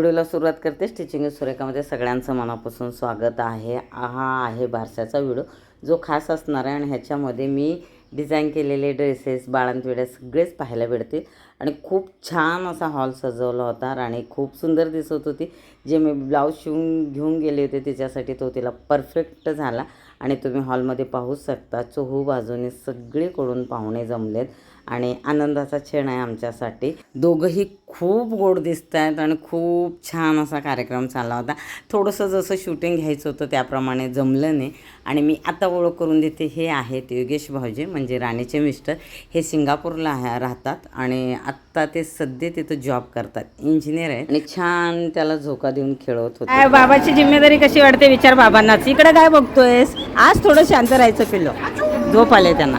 व्हिडिओला सुरुवात करते. स्टिचिंग सुरेखामध्ये सगळ्यांचं मनापासून स्वागत आहे. हा आहे बारशाचा व्हिडिओ जो खास असणार आहे आणि ह्याच्यामध्ये मी डिझाईन केलेले ड्रेसेस बाळंतविड्या सगळेच पाहायला भेटतील. आणि खूप छान असा हॉल सजवला होता. राणी खूप सुंदर दिसत होती. जे मी ब्लाऊज शिवून घेऊन गेले होते तिच्यासाठी तो तिला परफेक्ट झाला. आणि तुम्ही हॉलमध्ये पाहू शकता चोहू बाजूने सगळीकडून पाहुणे जमलेत. आणि आनंदाचा क्षण आहे आमच्यासाठी. दोघंही खूप गोड दिसत आहेत आणि खूप छान असा कार्यक्रम चालला होता. थोडंसं जसं शूटिंग घ्यायचं होतं त्याप्रमाणे जमलं नाही. आणि मी आता ओळख करून देते हे आहेत योगेश भाऊजी म्हणजे राणीचे मिस्टर. हे सिंगापूरला राहतात आणि आत्ता ते सध्या तिथं जॉब करतात. इंजिनियर आहेत. आणि छान त्याला झोका देऊन खेळवत होते. बाबाची जिम्मेदारी कशी वाटते विचार बाबांनाच. इकडे काय बघतोयस? आज थोडं शांत राहायचं पिल्लो. झोप आले त्यांना.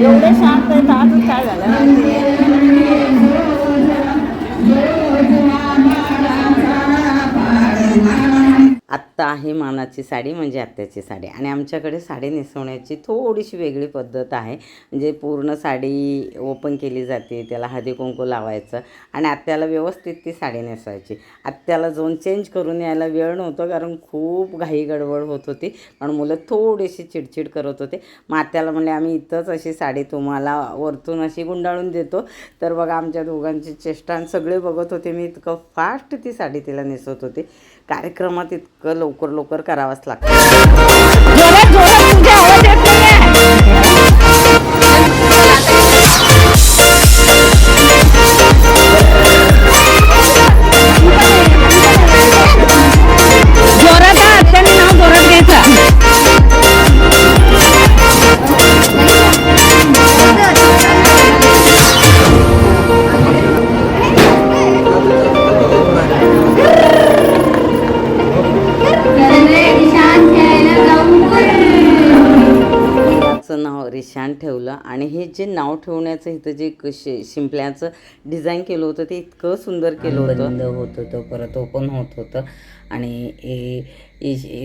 एवढे शांत आत्ता आहे मानाची साडी म्हणजे आत्याची साडी. आणि आमच्याकडे साडी नेसवण्याची थोडीशी वेगळी पद्धत आहे. म्हणजे पूर्ण साडी ओपन केली जाते त्याला हळदी कुंकू लावायचं आणि आत्याला व्यवस्थित ती साडी नेसवायची आत्याला जाऊन चेंज करून यायला वेळ नव्हतं कारण खूप घाई गडबड होत होती. कारण मुलं थोडीशी चिडचिड करत होते. मग आत्याला म्हणले आम्ही इथंच अशी साडी तुम्हाला वरतून अशी गुंडाळून देतो. तर बघा आमच्या दोघांची चेष्टा सगळे बघत होते. मी इतकं फास्ट ती साडी तिला नेसवत होते. कार्यक्रमात इतकं लवकर लवकर करावाच लागतं. जे नाव ठेवण्याचं इथं जे कशे शिंपल्याचं डिझाईन केलं होतं ते इतकं सुंदर केलं होतं. बंद होत होतं परत ओपन होत होतं. आणि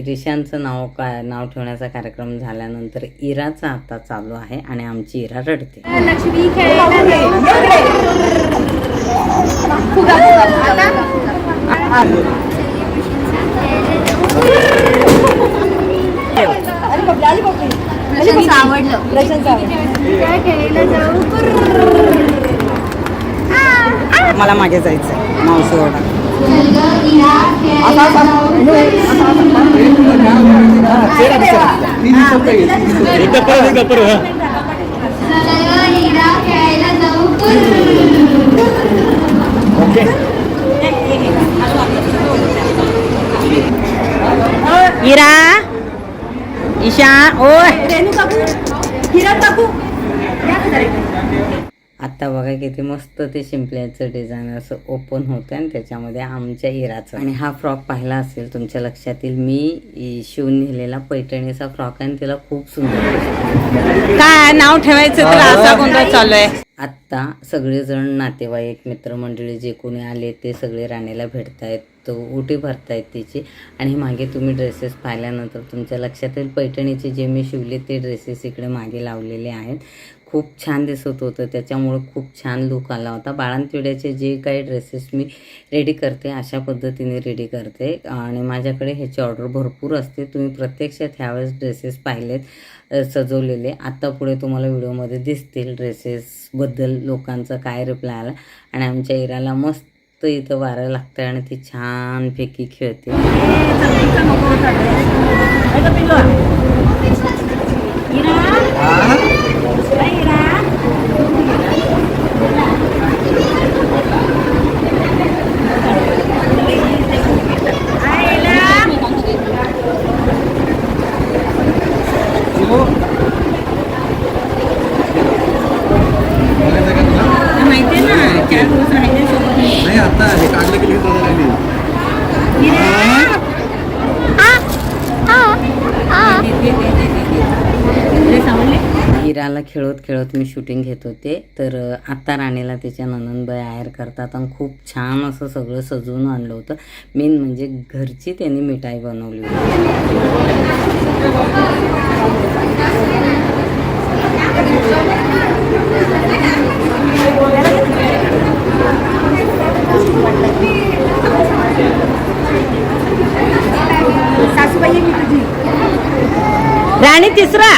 रिशानचं नाव काय नाव ठेवण्याचा कार्यक्रम झाल्यानंतर इराचा आता चालू आहे आणि आमची इरा रडते. लक्ष्मी खेळायला जाऊ? मला मागे जायचं मावशी हिरा खेळायला जाऊ. इरा ईशा ओय. आता बघा किती मस्त ते शिंपल्याचं डिझाईन असं ओपन होतं आणि त्याच्यामध्ये आमच्या इराचं. आणि हा फ्रॉक पाहिला असेल तुमच्या लक्षात येईल मी शिवून नेलेला पैठणीचा फ्रॉक आहे आणि तिला खूप सुंदर. काय नाव ठेवायचं तर असा गोंधळ चालू आहे. आत्ता सगळेजण नातेवाईक मित्रमंडळी जे कोणी आले ते सगळे राणीला भेटतायत तो उटी भरतायत तिची. आणि मागे तुम्ही ड्रेसेस पाहिल्यानंतर तुमच्या लक्षात येईल पैठणीचे जे मी शिवले ते ड्रेसेस इकडे मागे लावलेले आहेत. खूप छान दिसत होतं. त्याच्यामुळं खूप छान लुक आला होता. बाळांतिड्याचे जे काही ड्रेसेस मी रेडी करते अशा पद्धतीने रेडी करते. आणि माझ्याकडे ह्याची ऑर्डर भरपूर असते. तुम्ही प्रत्यक्षात ह्यावेळेस ड्रेसेस पाहिलेत सजवलेले. आत्ता पुढे तुम्हाला व्हिडिओमध्ये दिसतील ड्रेसेसबद्दल लोकांचा काय रिप्लाय आला. आणि आमच्या इराला मस्त इथं वारं लागतं आणि ती छानपैकी खेळते इरा माहिती ना चार दिवस राहिले सोबत नाही आता हे काढलं की लगेच राहिली ड्रेस आवडले हिराला खेळत खेळत मी शूटिंग घेत होते. तर आत्ता राणीला तिच्या ननंदबाई आयर करतात आणि खूप छान असं सगळं सजवून आणलं होतं. मेन म्हणजे घरची त्यांनी मिठाई बनवली होती. राणी तिसरा.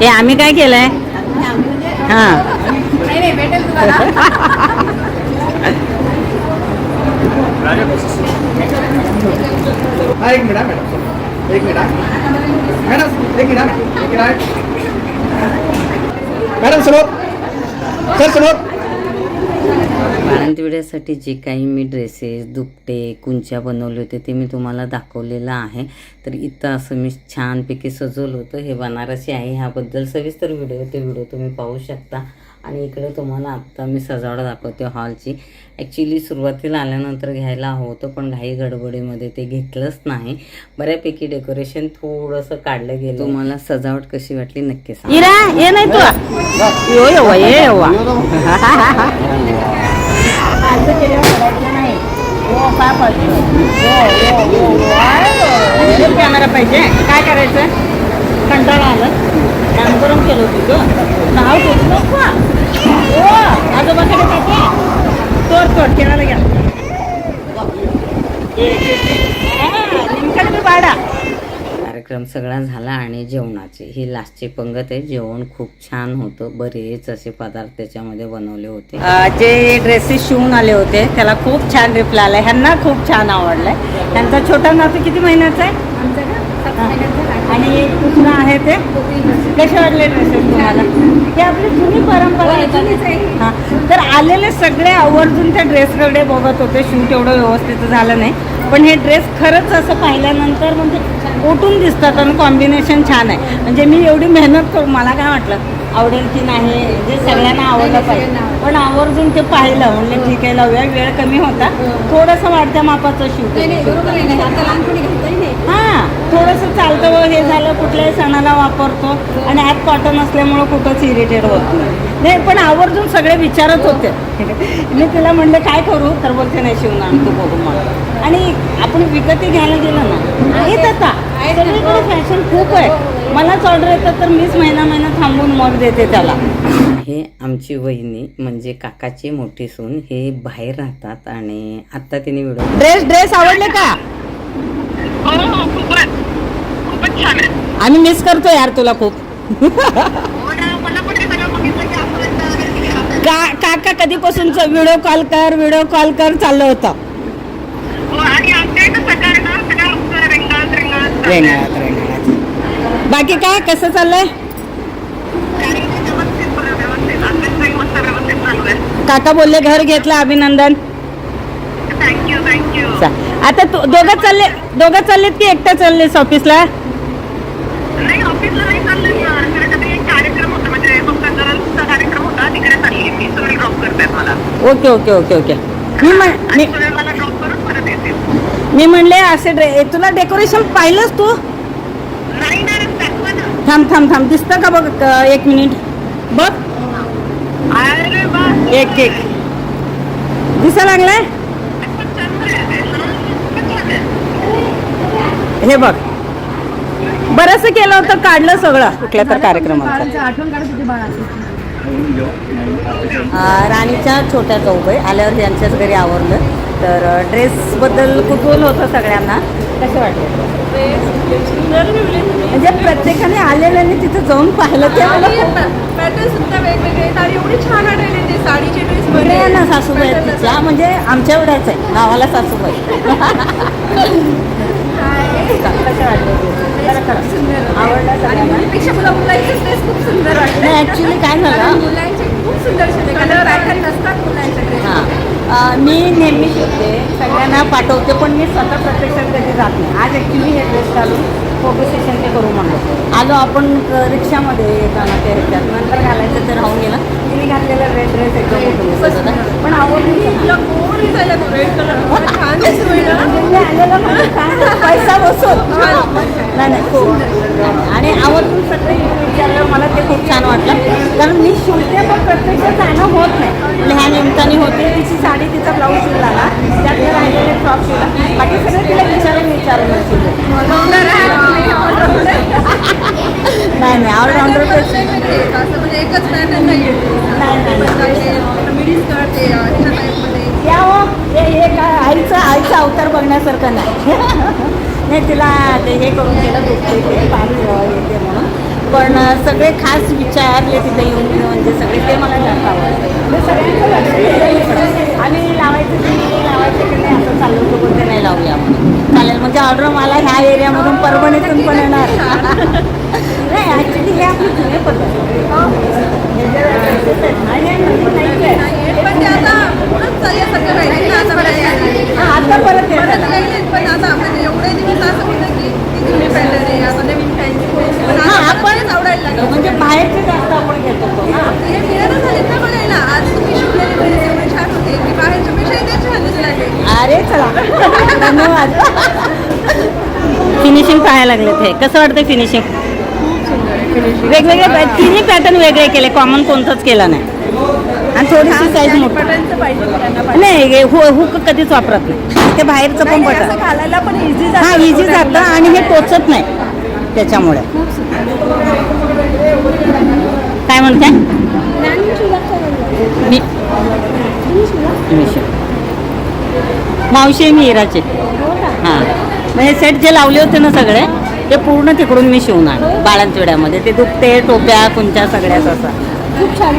हे आम्ही काय केलंय? एक मिनिट हा, मॅडम एक मिनिट हा. मॅडम एक मिनिट हा. एक मिनिट हा. मॅडम समोर सर समोर जे काही मी ड्रेसेस दुपटे कुंच्या बनवले होते ते मी तुम्हाला दाखवलेलं आहे. तर इथं असं मी छानपैकी सजवलं होतं. हे बनारसी आहे. ह्याबद्दल सविस्तर व्हिडिओ ते व्हिडिओ तुम्ही पाहू शकता. आणि इकडे तुम्हाला आत्ता मी सजावट दाखवते हॉलची ॲक्च्युली सुरुवातीला आल्यानंतर घ्यायला हवं होतं पण घाई गडबडीमध्ये ते घेतलंच नाही. बऱ्यापैकी डेकोरेशन थोडंसं काढलं गेलं. तुम्हाला सजावट कशी वाटली नक्की सांगा. इरा ये नाही तू. यो येवा ये येवा. कॅमेरा पाहिजे. काय करायचं? कंटाळा आलं. काम करून केलं तुझं नाव घेऊ नको हो आजोबाकडे पाहिजे निमकडे कार्यक्रम सगळा झाला आणि जेवणाचे. ही लास्टची पंगत आहे. जेवण खूप छान होतं. बरेच असे पदार्थ त्याच्यामध्ये बनवले होते. जे ड्रेसेस शिवून आले होते त्याला खूप छान रिप्लाय आलाय. ह्यांना खूप छान आवडलाय. त्यांचा छोटा नातू किती महिन्याचा आहे? आणि एक दुसरा आहे ते? कसे वाटले ड्रेसेस तुम्हाला? ते आपली जुनी परंपरा आहे. हां. तर आलेले सगळे आवर्जून त्या ड्रेसकडे बघत होते. शूट एवढं व्यवस्थित झालं नाही. पण हे ड्रेस खरंच असं पाहिल्यानंतर म्हणजे उठून दिसतात आणि कॉम्बिनेशन छान आहे. म्हणजे मी एवढी मेहनत करून मला काय वाटलं आवडेल की नाही जे सगळ्यांना आवडलं पाहिजे. पण आवर्जून ते पाहिलं म्हणले ठीक आहे लावूया वेळ कमी होता. थोडंसं वाढत्या मापाचं शूट हां थोडंसं चालतं हे झालं कुठल्याही सणाला वापरतो. आणि आत कॉटन असल्यामुळं कुठंच इरिटेट होत. नाही पण आवर्जून सगळे विचारत होते. मी तिला म्हणलं काय करू? तर बोलते नाही शिवून आणतो बघू मग. आणि आपण विकती घ्यायला गेलं ना आहेत आता. सगळीकडे फॅशन खूप आहे. मलाच ऑर्डर येतं तर मीच महिना महिना थांबून मग देते त्याला. हे आमची वहिनी म्हणजे काकाची मोठी सून हे बाहेर राहतात आणि आत्ता तिने व्हिडिओ ड्रेस ड्रेस आवडले का? आम्ही मिस करतो यार तुला खूप. का काका कधीपासूनच व्हिडिओ कॉल कर व्हिडिओ कॉल कर चाललं होतं. रेंगाळत रेंगाळत बाकी काय कसं चाललंय? काका बोलले घर घेतलं अभिनंदन. थँक्यू थँक्यू चा- आता दोघं चालले दोघं चाललेत की एकटा चाललेस ऑफिसला नाही ऑफिसला नाही चालले सर तिकडे एक कार्यक्रम होता म्हणजे फक्त गर्ल्सचा कार्यक्रम होता तिकडे चालली मी सुनील ड्रॉप करतायत मला ओके ओके ओके ओके. मी म्हण मी- सुनील मला ड्रॉप करून परत येते मी म्हणले असे ड्रे तुला डेकोरेशन पाहिलंच तू? नाही मॅडम दाखवा ना. थांब थांब थांब. दिसतं का बघ क- एक मिनिट. बघ. अरे वा. एक एक. दिसा लागलाय? खूप छान आहे. खूप छान आहे. हे बघ. बरंच केलं होतं काढलं सगळं कुठल्या तर कार्यक्रमात. आठवण काढत होती बाळाची राणीच्या छोट्या चौक आहे आल्यावर यांच्याच घरी आवरलं. तर ड्रेसबद्दल कुतूहल होतं सगळ्यांना. कसं वाटलं? म्हणजे प्रत्येकाने आलेल्याने तिथं जाऊन पाहिलं ते पॅटर्न सुद्धा वेगवेगळे. आणि एवढी छान आढळले ते साडीचे ड्रेस इकडे आहे. ना सासूबाई तिच्या म्हणजे आमच्या एवढ्याच आहे. नावाला सासूबाई. कसं वाटलं? खरं आवडलं सगळ्यांना मुलीपेक्षा मला मुलांचे ड्रेस खूप सुंदर वाटले ॲक्च्युली काय झालं मुलांचे खूप सुंदर शिवले कलर पॅटर्न नसतात मुलांचे ड्रेस हां. अं, मी नेहमी शिवते सगळ्यांना पाठवते पण मी स्वतः प्रत्यक्षात कधी जात नाही. आज ॲक्च्युली हे ड्रेस घालून फोटो सेशन ते करू म्हणलो आलो आपण रिक्षामध्ये येताना ते ह्याच्यात नंतर घालायचं ते राहून गेलं. तिने घातलेला रेड ड्रेस एकदम उठून पण आवडली म्हणजे आलेलं म्हणजे पैसा बसून. नाही नाही खूप आणि आवर्जून सगळे विचारलं मला ते खूप छान वाटलं. कारण मी शिवते पण प्रत्यक्ष जाणं होत नाही. म्हणजे ह्या निमित्ताने होते तिची साडी तिचा ब्लाऊज शिवला. ना त्यातले राहिलेले फ्रॉक शिवला. बाकी सगळं तिला विचारून विचारून नाही नाही ऑलराऊंडर म्हणजे एकच पॅटर्न नाही टाईपमध्ये या हो आईचं आईचा अवतार बघण्यासारखं नाही. नाही तिला ते हे करून केलं दुखते ते पाणी येते म्हणून. पण सगळे खास विचारले तिथे येऊन म्हणजे सगळे ते मला जास्त आवडतं म्हणजे सगळ्यांचं लक्ष दिलं. आम्ही लावायचं की नाही लावायचं की नाही असं चालू होतं पण ते नाही लावूया म्हणून. चालेल म्हणजे ऑर्डर मला ह्या एरियामधून परभणीतून पण येणार. नाही ॲक्च्युली हे आपली जुने पद्धत. आणि आता परत परत येतात काही पण आता म्हणजे एवढे दिवस असं होतं की ती जुनी पॅटर्न आहे आता नवीन फॅन्सी पण हा, आता आपण- तेच आवडायला लागलं म्हणजे बाहेरचे जास्त आपण घेत होतो ना हे मिळालं झाले ना बघायला आज तुम्ही शिवलेले ड्रेस एवढे छान होते की बाहेरच्या पेक्षा ते छान दिसू लागले अरे चला धन्यवाद फिनिशिंग कसं वाटतं फिनिशिंग वेगवेगळे तिन्ही पॅटर्न वेगळे केले कॉमन कोणतंच केलं नाही. आणि थोडीशी साईज मोठी. बटनचं पाहिजे मुलांना नाही हे हु हुक कधीच वापरत नाही. ते बाहेरचं पण नाही, असं बटन घालायला पण इझी हा इझी जातं आणि हे टोचत नाही त्याच्यामुळे. काय म्हणते मी. मावशी मी हिराचे हां म्हणजे सेट जे लावले होते ना सगळे ते पूर्ण तिकडून मी शिवून आणले बाळंतविड्यामध्ये. ते दुपटे टोप्या कुंच्या सगळ्याच असं खूप छान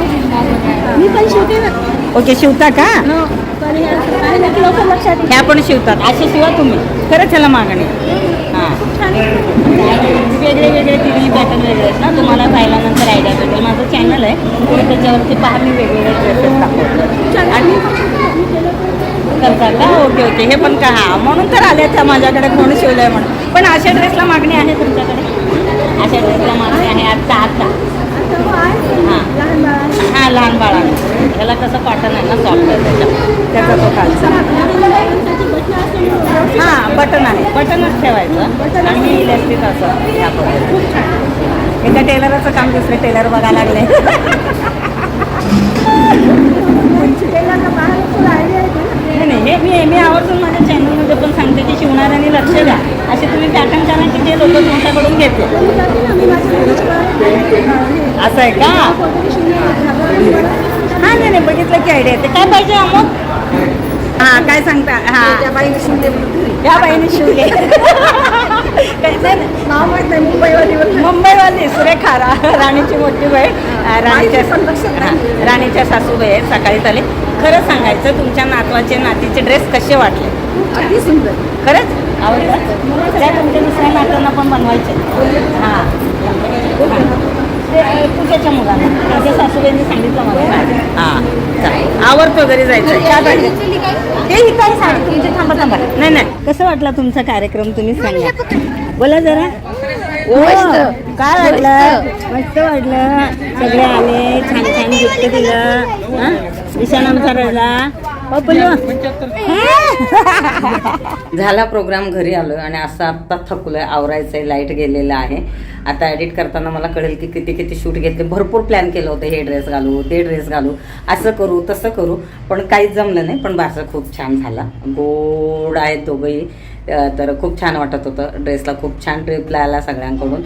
मी पण शिवते ना. ओके शिवता का? पण ह्या पण शिवतात. असे शिवा तुम्ही. खरंच ह्याला मागणी हां. वेगळे वेगळे तिन्ही पॅटर्न वेगळे आहेत ना. तुम्हाला पाहिल्यानंतर आयडिया भेटेल. माझं चॅनल आहे. तुम्ही त्याच्यावरती पहा मी वेगवेगळे ड्रेसेस टाकतो आणि करता का ओके ओके. हे पण का हां म्हणून तर आले त्या माझ्याकडे कोण शिवलं आहे म्हणून. पण अशा ड्रेसला मागणी आहे तुमच्याकडे? अशा ड्रेसला मागणी आहे आत्ता आत्ता. हां. हां लहान बाळांना त्याला कसं कॉटन आहे ना सॉफ्ट आहे त्याच्या त्याचा तो कालचा हां बटन आहे. बटनच ठेवायचं. आणि इलेक्ट्रिक असं ह्या पद्धतीने एका टेलरचं काम दुसरे टेलर बघायला लागले. टेलर हे मी मी आवर्जून माझ्या चॅनलमध्ये पण सांगते की शिवणाऱ्यांनी लक्ष द्या. असे तुम्ही पॅटर्न करा की ते लोक तुमच्याकडून घेते असं आहे का? हां नाही नाही बघितलं की आयडिया येते. काय पाहिजे अमोल? हां काय सांगता? हां. त्या बाईने शिवले म्हणून. घरी. या बाईने शिवले. नाव माहीत नाही मुंबईवाली सुरेखा रा- राणीची मोठी अं, राणीच्या राणीच्या सासूबाई आहेत सकाळी आले खरं सांगायचं तुमच्या नातवाचे नातीचे ड्रेस कसे वाटले? अगदी सुंदर. खरंच आवडतात त्या तुमच्या दुसऱ्या नात्यांना पण बनवायचे. हां. हां. मुलांना. माझ्या सासूबाईंनी सांगितलं मला. हां चालेल. आवडतो घरी जायचं ही काय साडी तुमची थांबा थांबा. नाही नाही. कसं वाटला तुमचा कार्यक्रम? तुम्ही सांगा. बोला जरा. ओ काय वाटलं? मस्त वाटलं. सगळे आले छान छान गिफ्ट दिलं. हां? झाला प्रोग्राम घरी आलो आणि असं आत्ता थकलोय आवरायचंय लाइट गेलेलं आहे. आता एडिट करताना मला कळेल की किती किती शूट घेतले. भरपूर प्लॅन केलं होतं हे ड्रेस घालू ते ड्रेस घालू असं करू तसं करू. पण काहीच जमलं नाही पण बारसा खूप छान झाला. गोड आहेत दोघंही तर खूप छान वाटत होतं. ड्रेसला खूप छान ट्रिपला आला सगळ्यांकडून.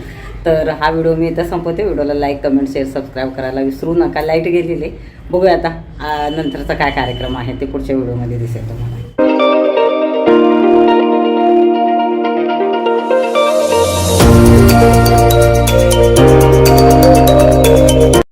तर हा व्हिडिओ मी इथं संपवते. व्हिडिओला लाईक कमेंट शेअर सबस्क्राईब करायला विसरू नका. लाइट गेलेली. बघूया आता. नंतरचा काय कार्यक्रम आहे ते पुढच्या व्हिडिओमध्ये दिसेल तुम्हाला.